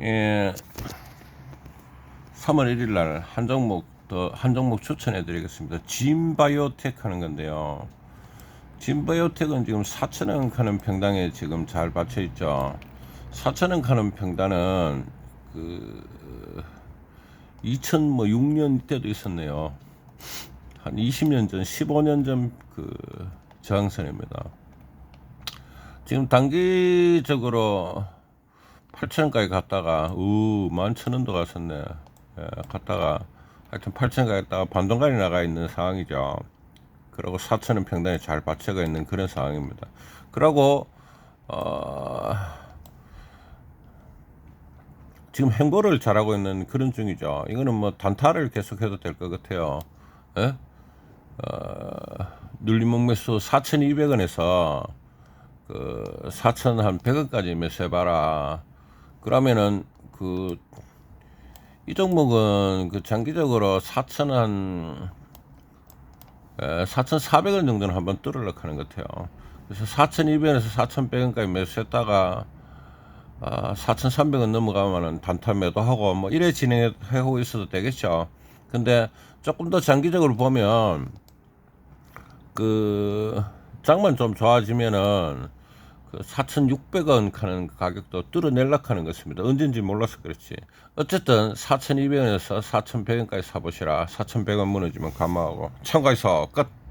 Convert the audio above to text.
예, 3월 1일 날 한 종목 더 한 종목 추천해 드리겠습니다. 진바이오텍 하는 건데요. 진바이오텍은 지금 4천원 가는 평당에 지금 잘 받쳐 있죠. 4천원 가는 평단은 그 2006년 때도 있었네요. 한 20년 전, 15년 전 그 저항선입니다. 지금 단기적으로 8천원까지 갔다가 우 11,000원도 갔었네. 예, 갔다가 하여튼 8천원까지 갔다가 반동간이 나가 있는 상황이죠. 그리고 4천원 평단에 잘 받쳐가 있는 그런 상황입니다. 그리고 어, 지금 행보를 잘하고 있는 그런 중이죠. 이거는 뭐 단타를 계속해도 될 것 같아요. 예? 어, 눌림목 매수 4,200원에서 그 4,100원까지 매수해봐라. 그러면은 그 이 종목은 그 장기적으로 4,000한 4,400원 정도는 한번 뚫으려고 하는 것 같아요. 그래서 4,200원에서 4,100원까지 매수했다가 아, 4,300원 넘어가면은 단타 매도하고 뭐 이래 진행하고 있어도 되겠죠. 근데 조금 더 장기적으로 보면 그 장만 좀 좋아지면은 그 4,600원 하는 가격도 뚫어내려고 하는 것입니다. 언젠지 몰라서 그렇지. 어쨌든 4,200원에서 4,100원까지 사보시라. 4,100원 무너지면 감마하고 참가해서 끝.